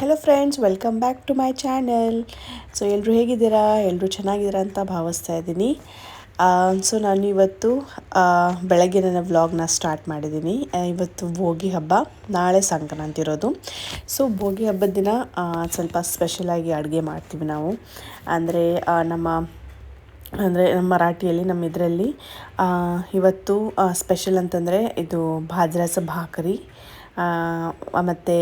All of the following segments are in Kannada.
Hello friends welcome back to my channel so ಎಲ್ಲರೂ ಹೇಗಿದ್ದೀರಾ? ಎಲ್ಲರೂ ಚೆನ್ನಾಗಿದ್ದೀರಾ ಅಂತ ಭಾವಿಸ್ತಾ ಇದ್ದೀನಿ. ಸೊ ನಾನು ಇವತ್ತು ಬೆಳಗ್ಗೆ ನನ್ನ ವ್ಲಾಗ್ನ ಸ್ಟಾರ್ಟ್ ಮಾಡಿದ್ದೀನಿ. ಇವತ್ತು ಭೋಗಿ ಹಬ್ಬ. ನಾಳೆ ಸಂಕ್ರಾಂತಿ ಇರೋದು. ಸೊ ಭೋಗಿ ಹಬ್ಬದ ದಿನ ಸ್ವಲ್ಪ ಸ್ಪೆಷಲಾಗಿ ಅಡುಗೆ ಮಾಡ್ತೀವಿ ನಾವು. ಅಂದರೆ ನಮ್ಮ ಅಂದರೆ ನಮ್ಮ ಮರಾಠಿಯಲ್ಲಿ, ನಮ್ಮ ಇದರಲ್ಲಿ ಇವತ್ತು ಸ್ಪೆಷಲ್ ಅಂತಂದರೆ ಇದು ಭಾದ್ರಾಸ ಭಾಕರಿ ಮತ್ತು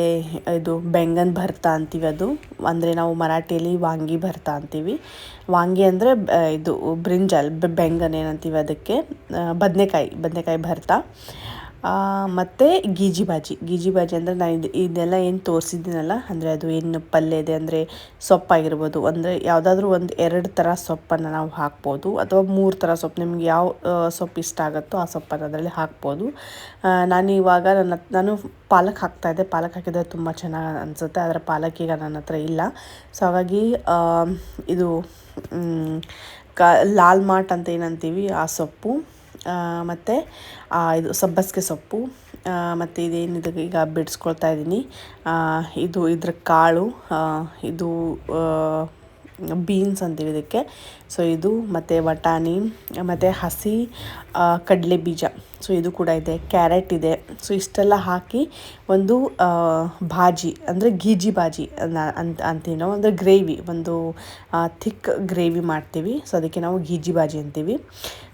ಇದು ಬೆಂಗನ್ ಭರ್ತ ಅಂತೀವಿ ಅದು. ಅಂದರೆ ನಾವು ಮರಾಠಿಯಲ್ಲಿ ವಾಂಗಿ ಭರ್ತ ಅಂತೀವಿ. ವಾಂಗಿ ಅಂದರೆ ಇದು ಬ್ರಿಂಜಲ್ ಬೆಂಗನ್ ಏನಂತೀವಿ ಅದಕ್ಕೆ. ಬದನೆಕಾಯಿ ಬದನೆಕಾಯಿ ಭರ್ತಾ. ಮತ್ತು ಗೀಜಿ ಬಾಜಿ. ಗೀಜಿ ಬಾಜಿ ಅಂದರೆ ನಾನು ಇದು ಇದೆಲ್ಲ ಏನು ತೋರಿಸಿದ್ದೀನಲ್ಲ, ಅಂದರೆ ಅದು ಏನು ಪಲ್ಯ ಇದೆ ಅಂದರೆ ಸೊಪ್ಪಾಗಿರ್ಬೋದು. ಅಂದರೆ ಯಾವುದಾದ್ರೂ ಒಂದು ಎರಡು ಥರ ಸೊಪ್ಪನ್ನು ನಾವು ಹಾಕ್ಬೋದು. ಅಥವಾ ಮೂರು ಥರ ಸೊಪ್ಪು, ನಿಮ್ಗೆ ಯಾವ ಸೊಪ್ಪು ಇಷ್ಟ ಆಗುತ್ತೋ ಆ ಸೊಪ್ಪನ್ನು ಅದರಲ್ಲಿ ಹಾಕ್ಬೋದು. ನಾನು ಇವಾಗ ನನ್ನ, ನಾನು ಪಾಲಕ್ ಹಾಕ್ತಾ ಇದ್ದೆ. ಪಾಲಕ್ ಹಾಕಿದರೆ ತುಂಬ ಚೆನ್ನಾಗಿ ಅನಿಸುತ್ತೆ. ಆದರೆ ಪಾಲಕ್ ಈಗ ನನ್ನ ಹತ್ರ ಇಲ್ಲ. ಸೊ ಹಾಗಾಗಿ ಇದು ಕ, ಲಾಲ್ ಮಾಟ್ ಅಂತ ಏನಂತೀವಿ ಆ ಸೊಪ್ಪು. ಮತ್ತು ಇದು ಸಬ್ಬಸಿಗೆ ಸೊಪ್ಪು ಮತ್ತು ಇದೇನಿದೆ ಈಗ ಬಿಡಿಸ್ಕೊಳ್ತಾ ಇದ್ದೀನಿ ಇದು ಇದ್ರ ಕಾಳು ಇದು ಬೀನ್ಸ್ ಅಂತೀವಿ ಇದಕ್ಕೆ. ಸೊ ಇದು ಮತ್ತು ಬಟಾಣಿ ಮತ್ತು ಹಸಿ ಕಡಲೆ ಬೀಜ. ಸೊ ಇದು ಕೂಡ ಇದೆ. ಕ್ಯಾರೆಟ್ ಇದೆ. ಸೊ ಇಷ್ಟೆಲ್ಲ ಹಾಕಿ ಒಂದು ಭಾಜಿ, ಅಂದರೆ ಗೀಜಿ ಅನ್ನ- ಅಂತ ಅಂತೀವಿ ನಾವು. ಅಂದರೆ ಗ್ರೇವಿ ಒಂದು ಥಿಕ್ ಗ್ರೇವಿ ಮಾಡ್ತೀವಿ. ಸೊ ಅದಕ್ಕೆ ನಾವು ಗೀಜಿ ಬಾಜಿ ಅಂತೀವಿ.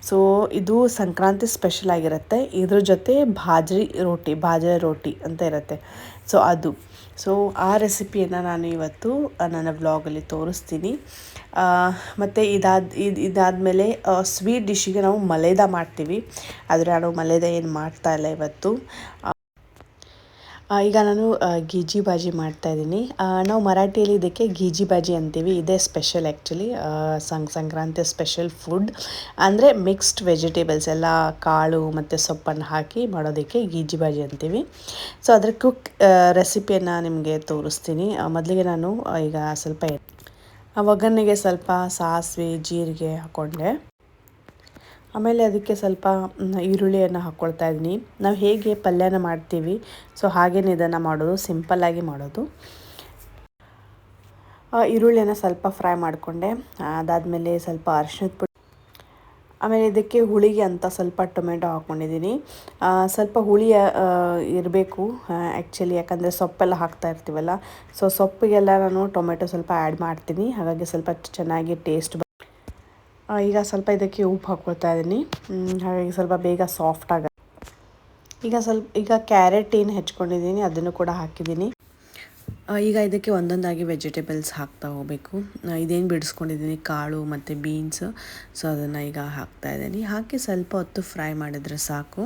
ಸೊ ಇದು ಸಂಕ್ರಾಂತಿ ಸ್ಪೆಷಲ್ ಆಗಿರುತ್ತೆ. ಇದ್ರ ಜೊತೆ ಬಾಜ್ರಿ ರೋಟಿ ಬಾಜ್ರಿ ರೋಟಿ ಅಂತ ಇರುತ್ತೆ. ಸೊ ಅದು. ಸೊ ಆ ರೆಸಿಪಿಯನ್ನು ನಾನು ಇವತ್ತು ನನ್ನ ವ್ಲಾಗಲ್ಲಿ ತೋರಿಸ್ತೀನಿ. ಮತ್ತು ಇದಾದ, ಇದು, ಇದಾದಮೇಲೆ ಸ್ವೀಟ್ ಡಿಶ್ಶಿಗೆ ನಾವು ಮಲೇದ ಮಾಡ್ತೀವಿ. ಆದರೆ ನಾನು ಮಲೇದ ಏನು ಮಾಡ್ತಾ ಇಲ್ಲ ಇವತ್ತು. ಈಗ ನಾನು ಗೀಜಿ ಬಾಜಿ ಮಾಡ್ತಾ ಇದ್ದೀನಿ. ನಾವು ಮರಾಠಿಯಲ್ಲಿ ಇದಕ್ಕೆ ಗೀಜಿ ಬಾಜಿ ಅಂತೀವಿ. ಇದೇ ಸ್ಪೆಷಲ್ ಆ್ಯಕ್ಚುಲಿ ಸಂಕ್ ಸಂಕ್ರಾಂತಿ ಸ್ಪೆಷಲ್ ಫುಡ್ ಅಂದರೆ ಮಿಕ್ಸ್ಡ್ ವೆಜಿಟೇಬಲ್ಸ್ ಎಲ್ಲ ಕಾಳು ಮತ್ತು ಸೊಪ್ಪನ್ನು ಹಾಕಿ ಮಾಡೋದಕ್ಕೆ ಗೀಜಿ ಬಾಜಿ ಅಂತೀವಿ. ಸೊ ಅದರ ಕುಕ್ ರೆಸಿಪಿಯನ್ನು ನಿಮಗೆ ತೋರಿಸ್ತೀನಿ. ಮೊದಲಿಗೆ ನಾನು ಈಗ ಸ್ವಲ್ಪ ಒಗ್ಗರಣೆಗೆ ಸ್ವಲ್ಪ ಸಾಸಿವೆ, ಜೀರಿಗೆ ಹಾಕ್ಕೊಂಡೆ ಆಮೇಲೆ ಅದಕ್ಕೆ ಸ್ವಲ್ಪ ಈರುಳ್ಳಿಯನ್ನು ಹಾಕ್ಕೊಳ್ತಾ ಇದ್ದೀನಿ. ನಾವು ಹೇಗೆ ಪಲ್ಯನ ಮಾಡ್ತೀವಿ, ಸೊ ಹಾಗೇನೆ ಇದನ್ನು ಮಾಡೋದು ಸಿಂಪಲ್ಲಾಗಿ ಮಾಡೋದು. ಈರುಳ್ಳಿಯನ್ನು ಸ್ವಲ್ಪ ಫ್ರೈ ಮಾಡಿಕೊಂಡೆ. ಅದಾದಮೇಲೆ ಸ್ವಲ್ಪ ಅರಿಶಿಣದ ಪುಡಿ. ಆಮೇಲೆ ಇದಕ್ಕೆ ಹುಳಿಗೆ ಅಂತ ಸ್ವಲ್ಪ ಟೊಮೆಟೊ ಹಾಕ್ಕೊಂಡಿದ್ದೀನಿ. ಸ್ವಲ್ಪ ಹುಳಿ ಇರಬೇಕು ಆ್ಯಕ್ಚುಲಿ ಯಾಕಂದರೆ ಸೊಪ್ಪೆಲ್ಲ ಹಾಕ್ತಾ ಇರ್ತೀವಲ್ಲ, ಸೊ ಸೊಪ್ಪಿಗೆಲ್ಲ ನಾನು ಟೊಮೆಟೊ ಸ್ವಲ್ಪ ಆ್ಯಡ್ ಮಾಡ್ತೀನಿ. ಹಾಗಾಗಿ ಸ್ವಲ್ಪ ಚೆನ್ನಾಗಿ ಟೇಸ್ಟ್ ಈಗ ಸ್ವಲ್ಪ ಇದಕ್ಕೆ ಉಪ್ಪು ಹಾಕ್ಕೊಳ್ತಾ ಇದ್ದೀನಿ ಹಾಗಾಗಿ ಸ್ವಲ್ಪ ಬೇಗ ಸಾಫ್ಟ್ ಆಗ ಈಗ ಸ್ವಲ್ಪ ಈಗ ಕ್ಯಾರೆಟ್ ಏನು ಹೆಚ್ಕೊಂಡಿದ್ದೀನಿ ಅದನ್ನು ಕೂಡ ಹಾಕಿದ್ದೀನಿ ಈಗ ಇದಕ್ಕೆ ಒಂದೊಂದಾಗಿ ವೆಜಿಟೇಬಲ್ಸ್ ಹಾಕ್ತಾ ಹೋಗಬೇಕು. ಇದೇನು ಬಿಡಿಸ್ಕೊಂಡಿದ್ದೀನಿ ಕಾಳು ಮತ್ತು ಬೀನ್ಸ್ ಸೊ ಅದನ್ನು ಈಗ ಹಾಕ್ತಾ ಇದ್ದೀನಿ ಹಾಕಿ ಸ್ವಲ್ಪ ಹೊತ್ತು ಫ್ರೈ ಮಾಡಿದರೆ ಸಾಕು.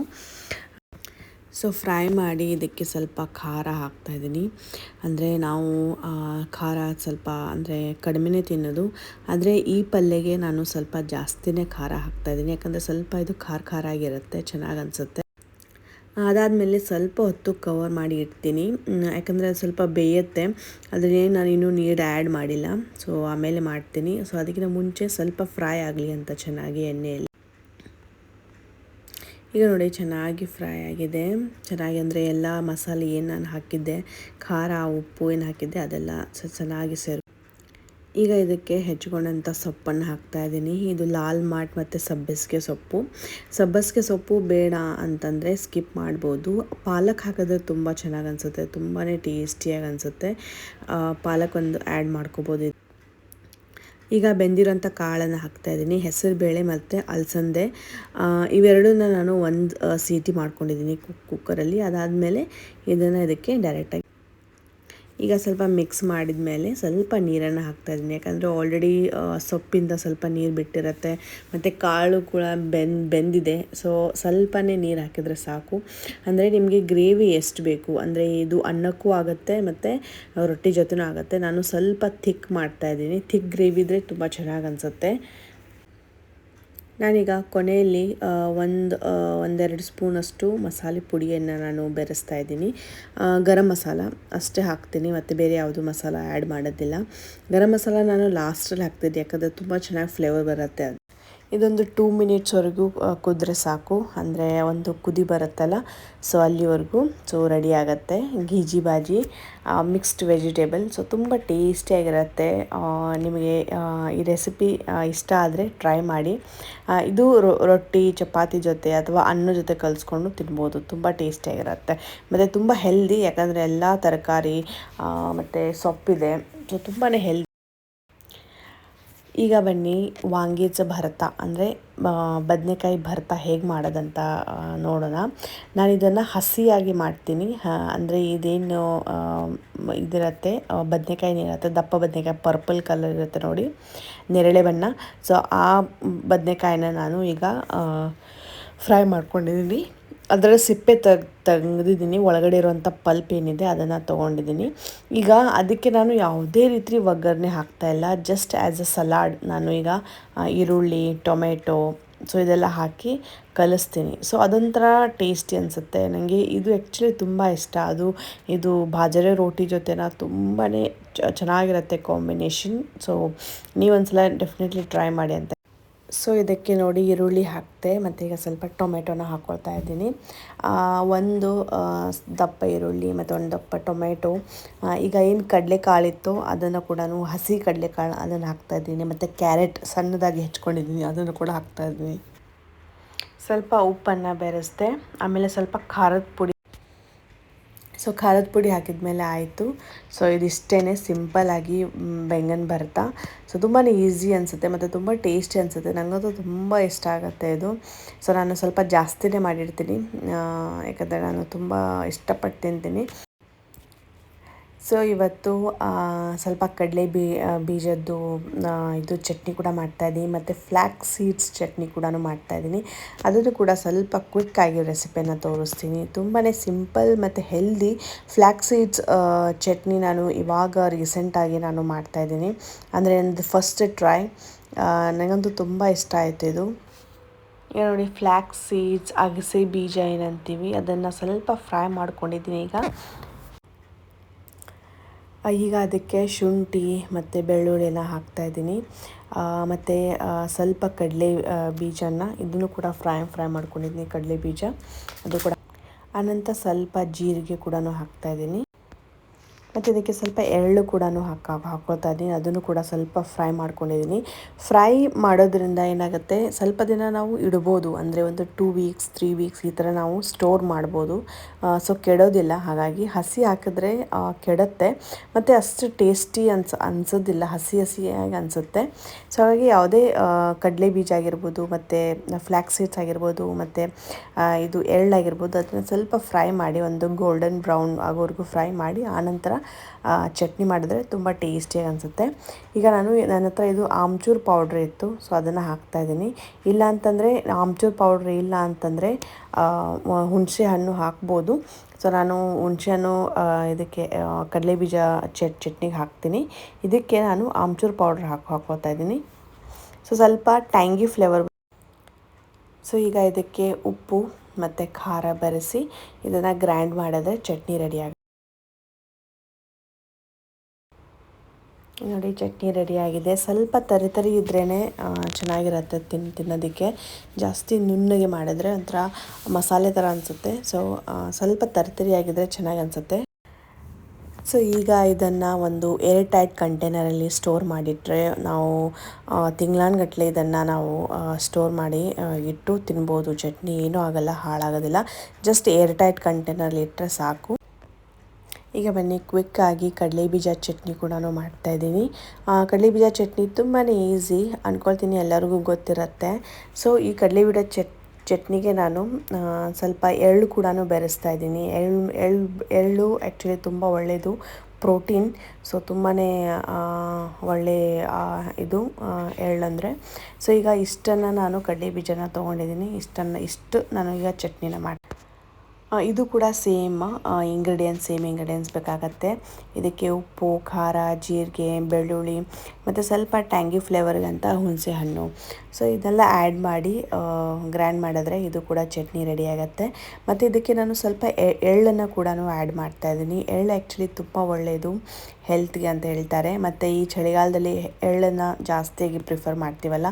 ಸೊ ಫ್ರೈ ಮಾಡಿ ಇದಕ್ಕೆ ಸ್ವಲ್ಪ ಖಾರ ಹಾಕ್ತಾ ಇದ್ದೀನಿ. ಅಂದರೆ ನಾವು ಖಾರ ಸ್ವಲ್ಪ, ಅಂದರೆ ಕಡಿಮೆನೇ ತಿನ್ನೋದು. ಆದರೆ ಈ ಪಲ್ಯಗೆ ನಾನು ಸ್ವಲ್ಪ ಜಾಸ್ತಿನೇ ಖಾರ ಹಾಕ್ತಾ ಇದ್ದೀನಿ. ಯಾಕಂದರೆ ಸ್ವಲ್ಪ ಇದು ಖಾರ ಖಾರ ಆಗಿರುತ್ತೆ, ಚೆನ್ನಾಗಿ ಅನಿಸುತ್ತೆ. ಅದಾದಮೇಲೆ ಸ್ವಲ್ಪ ಹೊತ್ತು ಕವರ್ ಮಾಡಿ ಇಡ್ತೀನಿ. ಯಾಕಂದರೆ ಅದು ಸ್ವಲ್ಪ ಬೇಯುತ್ತೆ. ಅದನ್ನೇ ನಾನು ಇನ್ನೂ ನೀರು ಆ್ಯಡ್ ಮಾಡಿಲ್ಲ. ಸೊ ಆಮೇಲೆ ಮಾಡ್ತೀನಿ. ಸೊ ಅದಕ್ಕಿಂತ ಮುಂಚೆ ಸ್ವಲ್ಪ ಫ್ರೈ ಆಗಲಿ ಅಂತ ಚೆನ್ನಾಗಿ ಎಣ್ಣೆಯಲ್ಲಿ. ಈಗ ನೋಡಿ ಚೆನ್ನಾಗಿ ಫ್ರೈ ಆಗಿದೆ. ಚೆನ್ನಾಗಿ ಅಂದರೆ ಎಲ್ಲ ಮಸಾಲೆ ಏನು ನಾನು ಹಾಕಿದ್ದೆ, ಖಾರ, ಉಪ್ಪು ಏನು ಹಾಕಿದ್ದೆ, ಅದೆಲ್ಲ ಚೆನ್ನಾಗಿ ಸೇರು, ಈಗ ಇದಕ್ಕೆ ಹೆಚ್ಕೊಂಡಂಥ ಸೊಪ್ಪನ್ನು ಹಾಕ್ತಾ ಇದ್ದೀನಿ ಇದು ಲಾಲ್ ಮಾಟ್ ಮತ್ತು ಸಬ್ಬಸಿಗೆ ಸೊಪ್ಪು. ಸಬ್ಬಸಿಗೆ ಸೊಪ್ಪು ಬೇಡ ಅಂತಂದರೆ ಸ್ಕಿಪ್ ಮಾಡ್ಬೋದು. ಪಾಲಕ್ ಹಾಕಿದ್ರೆ ತುಂಬ ಚೆನ್ನಾಗಿ ಅನಿಸುತ್ತೆ ತುಂಬಾ ಟೇಸ್ಟಿಯಾಗಿ ಅನಿಸುತ್ತೆ. ಪಾಲಕ್ ಒಂದು ಆ್ಯಡ್ ಮಾಡ್ಕೋಬೋದು. ಈಗ ಬೆಂದಿರೋಂಥ ಕಾಳನ್ನು ಹಾಕ್ತಾಯಿದ್ದೀನಿ ಹೆಸರುಬೇಳೆ ಮತ್ತು ಅಲಸಂದೆ. ಇವೆರಡನ್ನ ನಾನು ಒಂದು ಸೀಟಿ ಮಾಡ್ಕೊಂಡಿದ್ದೀನಿ ಕುಕ್ ಕುಕ್ಕರಲ್ಲಿ ಅದಾದಮೇಲೆ ಇದನ್ನು ಇದಕ್ಕೆ ಡೈರೆಕ್ಟಾಗಿ ಈಗ ಸ್ವಲ್ಪ ಮಿಕ್ಸ್ ಮಾಡಿದ ಮೇಲೆ ಸ್ವಲ್ಪ ನೀರನ್ನು ಹಾಕ್ತಾ ಇದ್ದೀನಿ. ಯಾಕಂದರೆ ಆಲ್ರೆಡಿ ಸೊಪ್ಪಿಂದ ಸ್ವಲ್ಪ ನೀರು ಬಿಟ್ಟಿರುತ್ತೆ, ಮತ್ತು ಕಾಳು ಕೂಡ ಬೆನ್, ಬೆಂದಿದೆ. ಸೊ ಸ್ವಲ್ಪನೇ ನೀರು ಹಾಕಿದರೆ ಸಾಕು. ಅಂದರೆ ನಿಮಗೆ ಗ್ರೇವಿ ಎಷ್ಟು ಬೇಕು? ಅಂದರೆ ಇದು ಅನ್ನಕ್ಕೂ ಆಗುತ್ತೆ, ಮತ್ತು ರೊಟ್ಟಿ ಜೊತೆನೂ ಆಗುತ್ತೆ. ನಾನು ಸ್ವಲ್ಪ ಥಿಕ್ ಮಾಡ್ತಾ ಇದ್ದೀನಿ. ಥಿಕ್ ಗ್ರೇವಿ ಇದ್ದರೆ ತುಂಬ ಚೆನ್ನಾಗಿ ಅನಿಸುತ್ತೆ. ನಾನೀಗ ಕೊನೆಯಲ್ಲಿ ಒಂದು ಒಂದೆರಡು ಸ್ಪೂನಷ್ಟು ಮಸಾಲೆ ಪುಡಿಯನ್ನು ನಾನು ಬೆರೆಸ್ತಾ ಇದ್ದೀನಿ. ಗರಂ ಮಸಾಲ ಅಷ್ಟೇ ಹಾಕ್ತೀನಿ, ಮತ್ತು ಬೇರೆ ಯಾವುದು ಮಸಾಲ ಆ್ಯಡ್ ಮಾಡೋದಿಲ್ಲ. ಗರಂ ಮಸಾಲ ನಾನು ಲಾಸ್ಟಲ್ಲಿ ಹಾಕ್ತಿದ್ದೆ, ಯಾಕಂದರೆ ತುಂಬ ಚೆನ್ನಾಗಿ ಫ್ಲೇವರ್ ಬರುತ್ತೆ. ಅದು ಇದೊಂದು ಟೂ ಮಿನಿಟ್ಸ್ವರೆಗೂ ಕುದ್ರೆ ಸಾಕು. ಅಂದರೆ ಒಂದು ಕುದಿ ಬರುತ್ತಲ್ಲ ಸೊ ಅಲ್ಲಿವರೆಗೂ ಸೊ ರೆಡಿ ಆಗುತ್ತೆ. ಗೀಜಿ ಬಾಜಿ ಮಿಕ್ಸ್ಡ್ ವೆಜಿಟೇಬಲ್ ಸೊ ತುಂಬ ಟೇಸ್ಟಿಯಾಗಿರುತ್ತೆ ನಿಮಗೆ ಈ ರೆಸಿಪಿ ಇಷ್ಟ ಆದರೆ ಟ್ರೈ ಮಾಡಿ. ಇದು ರೊಟ್ಟಿ, ಚಪಾತಿ ಜೊತೆ ಅಥವಾ ಅನ್ನ ಜೊತೆ ಕಲಿಸ್ಕೊಂಡು ತಿನ್ಬೋದು. ತುಂಬ ಟೇಸ್ಟಿಯಾಗಿರುತ್ತೆ ಮತ್ತು ತುಂಬ ಹೆಲ್ದಿ ಯಾಕಂದರೆ ಎಲ್ಲ ತರಕಾರಿ ಮತ್ತು ಸೊಪ್ಪಿದೆ. ಸೊ ತುಂಬಾ ಹೆಲ್ದಿ ಈಗ ಬನ್ನಿ ವಾಂಗೀಚ ಭರ್ತ, ಅಂದರೆ ಬದನೆಕಾಯಿ ಭರ್ತ ಹೇಗೆ ಮಾಡೋದಂತ ನೋಡೋಣ. ನಾನು ಇದನ್ನು ಹಸಿಯಾಗಿ ಮಾಡ್ತೀನಿ. ಅಂದರೆ ಇದೇನು ಇದಿರತ್ತೆ ಇದಿರುತ್ತೆ ಬದನೆಕಾಯಿ ಇರುತ್ತೆ ದಪ್ಪ ಬದನೆಕಾಯಿ, ಪರ್ಪಲ್ ಕಲರ್ ಇರುತ್ತೆ ನೋಡಿ, ನೆರಳೆ ಬಣ್ಣ. ಸೊ ಆ, ಬದನೆಕಾಯಿನ ನಾನು ಈಗ ಫ್ರೈ ಮಾಡ್ಕೊಂಡಿದ್ದೀನಿ ಅದರ ಸಿಪ್ಪೆ ತಗ್, ತೆಗೆದಿದ್ದೀನಿ. ಒಳಗಡೆ ಇರುವಂಥ ಪಲ್ಪ್ ಏನಿದೆ ಅದನ್ನು ತೊಗೊಂಡಿದ್ದೀನಿ. ಈಗ ಅದಕ್ಕೆ ನಾನು ಯಾವುದೇ ರೀತಿ ಒಗ್ಗರಣೆ ಹಾಕ್ತಾ ಇಲ್ಲ. ಜಸ್ಟ್ ಆ್ಯಸ್ ಅ ಸಲಾಡ್ ನಾನು ಈಗ ಈರುಳ್ಳಿ, ಟೊಮೆಟೊ ಸೊ ಇದೆಲ್ಲ ಹಾಕಿ ಕಲಿಸ್ತೀನಿ. ಸೊ ಅದೊಂಥರ ಟೇಸ್ಟಿ ಅನಿಸುತ್ತೆ. ನನಗೆ ಇದು ಆ್ಯಕ್ಚುಲಿ ತುಂಬ ಇಷ್ಟ. ಅದು, ಇದು ಬಾಜರೆ ರೋಟಿ ಜೊತೆನ ತುಂಬಾ ಚೆನ್ನಾಗಿರುತ್ತೆ ಕಾಂಬಿನೇಷನ್ ಸೊ ನೀವೊಂದ್ಸಲ ಡೆಫಿನೆಟ್ಲಿ ಟ್ರೈ ಮಾಡಿ ಅಂತ ಸೊ ಇದಕ್ಕೆ ನೋಡಿ ಈರುಳ್ಳಿ ಹಾಕ್ತೆ, ಮತ್ತು ಈಗ ಸ್ವಲ್ಪ ಟೊಮೆಟೊನ ಹಾಕ್ಕೊಳ್ತಾ ಇದ್ದೀನಿ. ಒಂದು ದಪ್ಪ ಈರುಳ್ಳಿ ಮತ್ತು ಒಂದು ದಪ್ಪ ಟೊಮೆಟೊ. ಈಗ ಏನು ಕಡಲೆಕಾಳಿತ್ತು ಅದನ್ನು ಕೂಡ ಹಸಿ ಕಡಲೆಕಾಳು ಅದನ್ನು ಹಾಕ್ತಾ ಇದ್ದೀನಿ. ಮತ್ತು ಕ್ಯಾರೆಟ್ ಸಣ್ಣದಾಗಿ ಹೆಚ್ಕೊಂಡಿದ್ದೀನಿ, ಅದನ್ನು ಕೂಡ ಹಾಕ್ತಾ ಇದ್ದೀನಿ. ಸ್ವಲ್ಪ ಉಪ್ಪನ್ನು ಬೆರೆಸ್ದೆ ಆಮೇಲೆ ಸ್ವಲ್ಪ ಖಾರದ ಪುಡಿ ಸೊ ಖಾರದ ಪುಡಿ ಹಾಕಿದ್ಮೇಲೆ ಆಯಿತು. ಸೊ ಇದಿಷ್ಟೇ ಸಿಂಪಲ್ಲಾಗಿ ಬೆಂಗನ್ ಭರ್ತಾ. ಸೊ ತುಂಬಾ ಈಸಿ ಅನಿಸುತ್ತೆ ಮತ್ತು ತುಂಬ ಟೇಸ್ಟಿ ಅನಿಸುತ್ತೆ. ನನಗಂತೂ ತುಂಬ ಇಷ್ಟ ಆಗುತ್ತೆ ಇದು. ಸೊ ನಾನು ಸ್ವಲ್ಪ ಜಾಸ್ತಿನೇ ಮಾಡಿರ್ತೀನಿ. ಯಾಕಂದರೆ ನಾನು ತುಂಬ ಇಷ್ಟಪಟ್ಟು ತಿಂತೀನಿ. ಸೊ ಇವತ್ತು ಸ್ವಲ್ಪ ಕಡಲೆ ಬೀ ಬೀಜದ್ದು ಇದು ಚಟ್ನಿ ಕೂಡ ಮಾಡ್ತಾಯಿದ್ದೀನಿ ಮತ್ತು ಫ್ಲ್ಯಾಕ್ ಸೀಡ್ಸ್ ಚಟ್ನಿ ಕೂಡ ಮಾಡ್ತಾಯಿದ್ದೀನಿ ಅದನ್ನು ಕೂಡ ಸ್ವಲ್ಪ ಕ್ವಿಕ್ ಆಗಿ ರೆಸಿಪಿಯನ್ನು ತೋರಿಸ್ತೀನಿ. ತುಂಬಾ ಸಿಂಪಲ್ ಮತ್ತು ಹೆಲ್ದಿ ಫ್ಲ್ಯಾಕ್ ಸೀಡ್ಸ್ ಚಟ್ನಿ ನಾನು ಇವಾಗ ರೀಸೆಂಟಾಗಿ ನಾನು ಮಾಡ್ತಾಯಿದ್ದೀನಿ ಅಂದರೆ ನಂದು ಫಸ್ಟ್ ಟ್ರೈ ನನಗಂತೂ ತುಂಬ ಇಷ್ಟ ಆಯಿತು ಇದು. ನೋಡಿ ಫ್ಲ್ಯಾಕ್ ಸೀಡ್ಸ್ ಅಗಸೆ ಬೀಜ ಏನಂತೀವಿ, ಅದನ್ನು ಸ್ವಲ್ಪ ಫ್ರೈ ಮಾಡ್ಕೊಂಡಿದ್ದೀನಿ ಈಗ. ಈಗ ಅದಕ್ಕೆ ಶುಂಠಿ ಮತ್ತು ಬೆಳ್ಳುಳ್ಳಿ ಎಲ್ಲ ಹಾಕ್ತಾಯಿದ್ದೀನಿ ಮತ್ತು ಸ್ವಲ್ಪ ಕಡಲೆ ಬೀಜನ ಇದನ್ನು ಕೂಡ ಫ್ರೈ ಫ್ರೈ ಮಾಡ್ಕೊಂಡಿದ್ದೀನಿ ಕಡಲೆ ಬೀಜ. ಅದು ಕೂಡ ಆನಂತರ ಸ್ವಲ್ಪ ಜೀರಿಗೆ ಕೂಡ ಹಾಕ್ತಾಯಿದ್ದೀನಿ ಮತ್ತು ಇದಕ್ಕೆ ಸ್ವಲ್ಪ ಎಳ್ಳು ಕೂಡ ಹಾಕ ಹಾಕ್ಕೊಳ್ತಾ ಇದ್ದೀನಿ. ಅದನ್ನು ಕೂಡ ಸ್ವಲ್ಪ ಫ್ರೈ ಮಾಡ್ಕೊಂಡಿದ್ದೀನಿ. ಫ್ರೈ ಮಾಡೋದ್ರಿಂದ ಏನಾಗುತ್ತೆ, ಸ್ವಲ್ಪ ದಿನ ನಾವು ಇಡ್ಬೋದು. ಅಂದರೆ ಒಂದು ಟೂ ವೀಕ್ಸ್ ತ್ರೀ ವೀಕ್ಸ್ ಈ ಥರ ನಾವು ಸ್ಟೋರ್ ಮಾಡ್ಬೋದು. ಸೊ ಕೆಡೋದಿಲ್ಲ. ಹಾಗಾಗಿ ಹಸಿ ಹಾಕಿದ್ರೆ ಕೆಡುತ್ತೆ. ಮತ್ತು ಅಷ್ಟು ಟೇಸ್ಟಿ ಅನ್ಸ, ಅನ್ಸೋದಿಲ್ಲ. ಹಸಿ ಹಸಿಯಾಗಿ ಅನಿಸುತ್ತೆ. ಸೊ ಹಾಗಾಗಿ ಯಾವುದೇ ಕಡಲೆ ಬೀಜ ಆಗಿರ್ಬೋದು, ಮತ್ತು ಫ್ಲ್ಯಾಕ್ಸ್ ಸೀಡ್ಸ್ ಆಗಿರ್ಬೋದು, ಮತ್ತು ಇದು ಎಳ್ಳಾಗಿರ್ಬೋದು ಅದನ್ನು ಸ್ವಲ್ಪ ಫ್ರೈ ಮಾಡಿ, ಒಂದು ಗೋಲ್ಡನ್ ಬ್ರೌನ್ ಆಗೋವರೆಗೂ ಫ್ರೈ ಮಾಡಿ, ಆನಂತರ ಚಟ್ನಿ ಮಾಡಿದ್ರೆ ತುಂಬ ಟೇಸ್ಟಿಯಾಗಿ ಅನಿಸುತ್ತೆ ಈಗ ನಾನು ನನ್ನ ಹತ್ರ ಇದು ಆಮ್ಚೂರ್ ಪೌಡ್ರ್ ಇತ್ತು ಸೊ ಅದನ್ನು ಹಾಕ್ತಾ ಇದ್ದೀನಿ. ಇಲ್ಲ ಅಂತಂದರೆ ಆಮ್ಚೂರ್ ಪೌಡ್ರ್ ಇಲ್ಲ ಅಂತಂದರೆ ಹುಣಸೆ ಹಣ್ಣು ಹಾಕ್ಬೋದು. ಸೊ ನಾನು ಹುಣಸೆ ಹಣ್ಣು ಇದಕ್ಕೆ ಕಡಲೆ ಬೀಜ ಚಟ್, ಚಟ್ನಿಗೆ ಹಾಕ್ತೀನಿ. ಇದಕ್ಕೆ ನಾನು ಆಮ್ಚೂರ್ ಪೌಡ್ರ್ ಹಾಕಿ ಹಾಕೋತಾ ಇದ್ದೀನಿ. ಸೊ ಸ್ವಲ್ಪ ಟ್ಯಾಂಗಿ ಫ್ಲೇವರ್ ಸೊ ಈಗ ಇದಕ್ಕೆ ಉಪ್ಪು ಮತ್ತು ಖಾರ ಬೆರೆಸಿ, ಇದನ್ನು ಗ್ರ್ಯಾಂಡ್ ಮಾಡಿದ್ರೆ ಚಟ್ನಿ ರೆಡಿ ನೋಡಿ, ಚಟ್ನಿ ರೆಡಿಯಾಗಿದೆ. ಸ್ವಲ್ಪ ತರಿ ತರಿ ಇದ್ರೇ ಚೆನ್ನಾಗಿರುತ್ತೆ ತಿನ್, ತಿನ್ನೋದಕ್ಕೆ. ಜಾಸ್ತಿ ನುಣ್ಣಗೆ ಮಾಡಿದ್ರೆ ಒಂಥರ ಮಸಾಲೆ ಥರ ಅನಿಸುತ್ತೆ. ಸೊ ಸ್ವಲ್ಪ ಆಗಿದ್ರೆ ಚೆನ್ನಾಗಿ ಅನಿಸುತ್ತೆ. ಸೊ ಈಗ ಇದನ್ನು ಒಂದು ಏರ್ ಟೈಟ್ ಕಂಟೈನರಲ್ಲಿ ಸ್ಟೋರ್ ಮಾಡಿಟ್ರೆ ನಾವು ತಿಂಗಳಾನ್ಗಟ್ಲೆ ಇದನ್ನು ನಾವು ಸ್ಟೋರ್ ಮಾಡಿ ಇಟ್ಟು ತಿನ್ಬೋದು. ಚಟ್ನಿ ಏನೂ ಆಗೋಲ್ಲ, ಹಾಳಾಗೋದಿಲ್ಲ. ಜಸ್ಟ್ ಏರ್ ಟೈಟ್ ಕಂಟೈನರಲ್ಲಿ ಇಟ್ಟರೆ ಸಾಕು. ಈಗ ಬನ್ನಿ ಕ್ವಿಕ್ಕಾಗಿ ಕಡಲೆ ಬೀಜ ಚಟ್ನಿ ಕೂಡ ಮಾಡ್ತಾಯಿದ್ದೀನಿ ಕಡಲೆ ಬೀಜ ಚಟ್ನಿ ತುಂಬಾ ಈಸಿ ಅಂದ್ಕೊಳ್ತೀನಿ ಎಲ್ಲರಿಗೂ ಗೊತ್ತಿರುತ್ತೆ. ಸೊ ಈ ಕಡಲೆ ಬೀಜ ಚಟ್ ಚಟ್ನಿಗೆ ನಾನು ಸ್ವಲ್ಪ ಎಳ್ಳು ಕೂಡ ಬೆರೆಸ್ತಾ ಇದ್ದೀನಿ. ಎಳ್ಳು ಎಳ್ಳು ಎಳ್ಳು ಆ್ಯಕ್ಚುಲಿ ತುಂಬ ಒಳ್ಳೆಯದು ಪ್ರೋಟೀನ್ ಸೊ ತುಂಬಾ ಒಳ್ಳೆ ಇದು ಎಳ್ಳಂದರೆ ಸೊ ಈಗ ಇಷ್ಟನ್ನು ನಾನು ಕಡಲೆ ಬೀಜನ ತೊಗೊಂಡಿದ್ದೀನಿ. ಇಷ್ಟನ್ನು ಇಷ್ಟು ನಾನು ಈಗ ಚಟ್ನಿನ ಮಾಡಿ ಆ, ಇದು ಕೂಡ ಸೇಮ್ ಇಂಗ್ರೀಡಿಯೆಂಟ್ಸ್ ಸೇಮ್ ಇಂಗ್ರೀಡಿಯೆಂಟ್ಸ್ ಬೇಕಾಗತ್ತೆ. ಇದಕ್ಕೆ ಉಪ್ಪು, ಖಾರ, ಜೀರಿಗೆ, ಬೆಳ್ಳುಳ್ಳಿ, ಮತ್ತು ಸ್ವಲ್ಪ ಟ್ಯಾಂಗಿ ಫ್ಲೇವರ್ಗಂತ ಹುಣಸೆ ಹಣ್ಣು. ಸೊ ಇದೆಲ್ಲ ಆ್ಯಡ್ ಮಾಡಿ ಗ್ರ್ಯಾಂಡ್ ಮಾಡಿದ್ರೆ ಇದು ಕೂಡ ಚಟ್ನಿ ರೆಡಿ ಆಗುತ್ತೆ. ಮತ್ತು ಇದಕ್ಕೆ ನಾನು ಸ್ವಲ್ಪ ಎಳ್ಳನ್ನು ಕೂಡ ಆ್ಯಡ್ ಮಾಡ್ತಾ ಇದ್ದೀನಿ. ಎಳ್ಳು ಆ್ಯಕ್ಚುಲಿ ತುಂಬ ಒಳ್ಳೆಯದು ಹೆಲ್ತ್ಗೆ ಅಂತ ಹೇಳ್ತಾರೆ. ಮತ್ತು ಈ ಚಳಿಗಾಲದಲ್ಲಿ ಎಳ್ಳನ್ನು ಜಾಸ್ತಿಯಾಗಿ ಪ್ರಿಫರ್ ಮಾಡ್ತೀವಲ್ಲ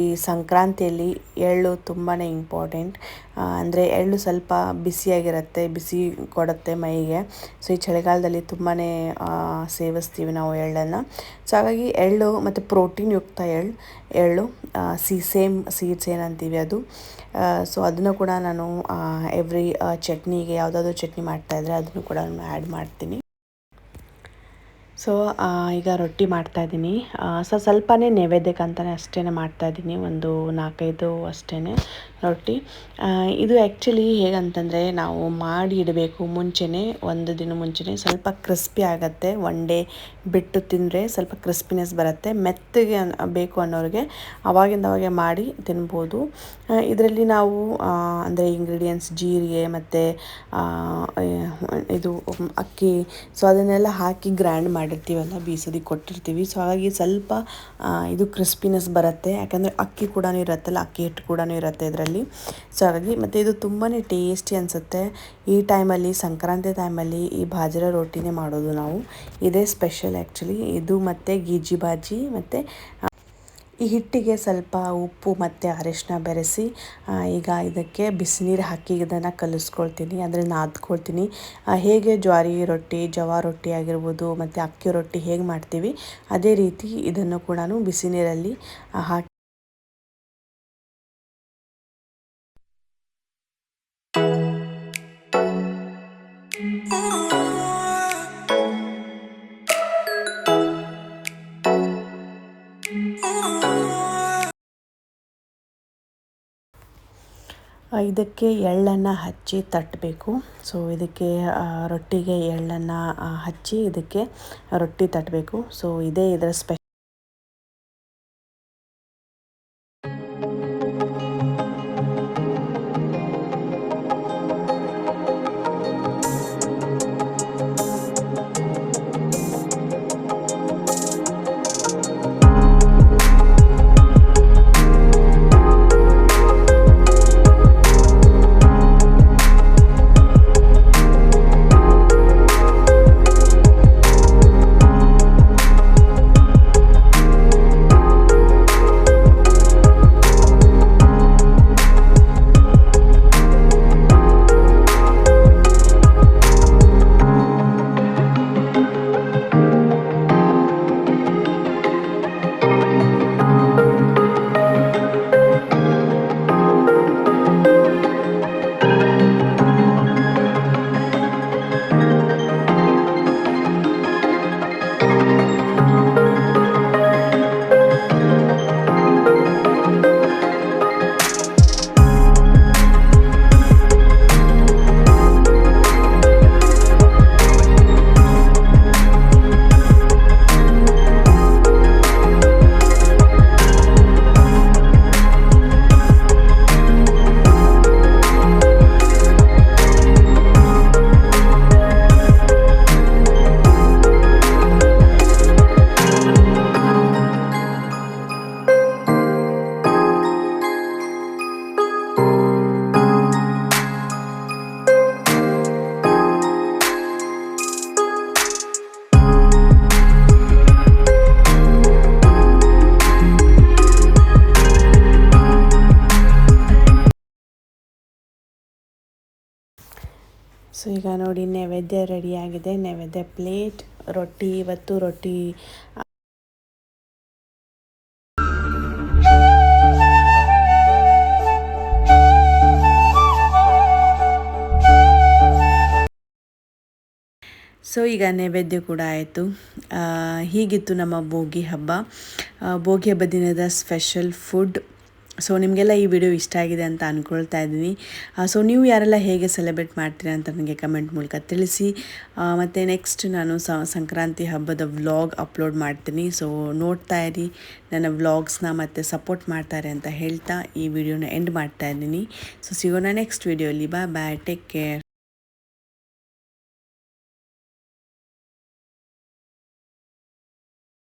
ಈ ಸಂಕ್ರಾಂತಿಯಲ್ಲಿ ಎಳ್ಳು ತುಂಬಾ ಇಂಪಾರ್ಟೆಂಟ್ ಅಂದರೆ ಎಳ್ಳು ಸ್ವಲ್ಪ ಬಿಸಿಯಾಗಿರುತ್ತೆ, ಬಿಸಿ ಕೊಡುತ್ತೆ ಮೈಗೆ. ಸೊ ಈ ಚಳಿಗಾಲದಲ್ಲಿ ತುಂಬಾ ಸೇವಿಸ್ತೀವಿ ನಾವು ಎಳ್ಳನ್ನು. ಸೊ ಹಾಗಾಗಿ ಎಳ್ಳು ಮತ್ತು ಪ್ರೋಟೀನ್ ಯುಕ್ತ ಎಳ್ಳು ಎಳ್ಳು ಸಿ, ಸೇಮ್ ಸೀಡ್ಸ್ ಏನಂತೀವಿ ಅದು. ಸೊ ಅದನ್ನು ಕೂಡ ನಾನು ಎವ್ರಿ ಚಟ್ನಿಗೆ ಯಾವುದಾದ್ರು ಚಟ್ನಿ ಮಾಡ್ತಾಯಿದ್ರೆ ಅದನ್ನು ಕೂಡ ನಾನು ಆ್ಯಡ್ ಮಾಡ್ತೀನಿ. ಸೊ ಈಗ ರೊಟ್ಟಿ ಮಾಡ್ತಾ ಇದ್ದೀನಿ. ಸೊ, ಸ್ವಲ್ಪನೇ ನೈವೇದ್ಯಕ್ಕೆ ಅಂತಲೇ ಅಷ್ಟೇ ಮಾಡ್ತಾಯಿದ್ದೀನಿ ಒಂದು ನಾಲ್ಕೈದು ಅಷ್ಟೇ ರೊಟ್ಟಿ ಇದು ಆ್ಯಕ್ಚುಲಿ ಹೇಗಂತಂದರೆ ನಾವು ಮಾಡಿ ಇಡಬೇಕು ಮುಂಚೆನೇ, ಒಂದು ದಿನ ಮುಂಚೆನೇ ಸ್ವಲ್ಪ ಕ್ರಿಸ್ಪಿ ಆಗುತ್ತೆ. ಒನ್ ಡೇ ಬಿಟ್ಟು ತಿಂದರೆ ಸ್ವಲ್ಪ ಕ್ರಿಸ್ಪಿನೆಸ್ ಬರುತ್ತೆ. ಮೆತ್ತಗೆ ಬೇಕು ಅನ್ನೋರಿಗೆ ಅವಾಗಿಂದ ಅವಾಗೆ ಮಾಡಿ ತಿನ್ಬೋದು. ಇದರಲ್ಲಿ ನಾವು ಅಂದರೆ ಇಂಗ್ರೀಡಿಯೆಂಟ್ಸ್ ಜೀರಿಗೆ ಮತ್ತು ಇದು ಅಕ್ಕಿ ಸೊ ಅದನ್ನೆಲ್ಲ ಹಾಕಿ ಗ್ರ್ಯಾಂಡ್ ಮಾಡಿರ್ತೀವಲ್ಲ ಬೀಸೋದಕ್ಕೆ ಕೊಟ್ಟಿರ್ತೀವಿ. ಸೊ ಹಾಗಾಗಿ ಸ್ವಲ್ಪ ಇದು ಕ್ರಿಸ್ಪಿನೆಸ್ ಬರುತ್ತೆ. ಯಾಕಂದರೆ ಅಕ್ಕಿ ಕೂಡ ಇರುತ್ತಲ್ಲ, ಅಕ್ಕಿ ಹಿಟ್ಟು ಕೂಡ ಇರುತ್ತೆ ಇದರಲ್ಲಿ. ಸೊ ಹಾಗಾಗಿ ಮತ್ತು ಇದು ತುಂಬಾ ಟೇಸ್ಟಿ ಅನಿಸುತ್ತೆ. ಈ ಟೈಮಲ್ಲಿ, ಸಂಕ್ರಾಂತಿ ಟೈಮಲ್ಲಿ ಈ ಬಾಜರ ರೊಟ್ಟಿನೇ ಮಾಡೋದು ನಾವು. ಇದೇ ಸ್ಪೆಷಲ್ ಆ್ಯಕ್ಚುಲಿ ಇದು ಮತ್ತು ಗೀಜಿ ಬಾಜಿ ಮತ್ತು ಈ ಹಿಟ್ಟಿಗೆ ಸ್ವಲ್ಪ ಉಪ್ಪು ಮತ್ತು ಅರಿಶಿನ ಬೆರೆಸಿ ಈಗ ಇದಕ್ಕೆ ಬಿಸಿನೀರು ಹಾಕಿ ಇದನ್ನು ಕಲಿಸ್ಕೊಳ್ತೀನಿ, ಅಂದರೆ ನಾದ್ಕೊಳ್ತೀನಿ. ಹೇಗೆ ಜ್ವಾರಿ ರೊಟ್ಟಿ, ಜವ ರೊಟ್ಟಿ ಆಗಿರ್ಬೋದು, ಮತ್ತು ಅಕ್ಕಿ ರೊಟ್ಟಿ ಹೇಗೆ ಮಾಡ್ತೀವಿ, ಅದೇ ರೀತಿ ಇದನ್ನು ಕೂಡ ಬಿಸಿ ನೀರಲ್ಲಿ ಹಾಕಿ ಇದಕ್ಕೆ ಎಳ್ಳನ್ನು ಹಚ್ಚಿ ತಟ್ಟಬೇಕು ಸೊ ಇದಕ್ಕೆ ರೊಟ್ಟಿಗೆ ಎಳ್ಳನ್ನು ಹಚ್ಚಿ ಇದಕ್ಕೆ ರೊಟ್ಟಿ ತಟ್ಟಬೇಕು ಸೊ ಇದೇ ಇದರ ಸ್ಪೆ ಸೊ ಈಗ ನೋಡಿ ನೈವೇದ್ಯ ರೆಡಿಯಾಗಿದೆ ನೈವೇದ್ಯ ಪ್ಲೇಟ್, ರೊಟ್ಟಿ, ಇವತ್ತು ರೊಟ್ಟಿ. ಸೊ ಈಗ ನೈವೇದ್ಯ ಕೂಡ ಆಯಿತು. ಹೀಗಿತ್ತು ನಮ್ಮ ಭೋಗಿ ಹಬ್ಬ. ಭೋಗಿ ಹಬ್ಬ ದಿನದ ಸ್ಪೆಷಲ್ ಫುಡ್ ಸೊ ನಿಮಗೆಲ್ಲ ಈ ವಿಡಿಯೋ ಇಷ್ಟ ಆಗಿದೆ ಅಂತ ಅಂದ್ಕೊಳ್ತಾ ಇದ್ದೀನಿ. ಸೊ ನೀವು ಯಾರೆಲ್ಲ ಹೇಗೆ ಸೆಲೆಬ್ರೇಟ್ ಮಾಡ್ತೀರಾ ಅಂತ ನನಗೆ ಕಮೆಂಟ್ ಮೂಲಕ ತಿಳಿಸಿ. ಮತ್ತು ನೆಕ್ಸ್ಟ್ ನಾನು ಸಂಕ್ರಾಂತಿ ಹಬ್ಬದ ವ್ಲಾಗ್ ಅಪ್ಲೋಡ್ ಮಾಡ್ತೀನಿ. ಸೊ ನೋಡ್ತಾ ಇರಿ. ನನ್ನ ವ್ಲಾಗ್ಸ್ನ ಮತ್ತು ಸಪೋರ್ಟ್ ಮಾಡ್ತಾರೆ ಅಂತ ಹೇಳ್ತಾ ಈ ವಿಡಿಯೋನ ಎಂಡ್ ಮಾಡ್ತಾ ಇದ್ದೀನಿ. ಸೊ ಸಿಗೋಣ ನೆಕ್ಸ್ಟ್ ವಿಡಿಯೋಲಿ ಬಾಯ್ ಬಾಯ್ ಟೇಕ್ ಕೇರ್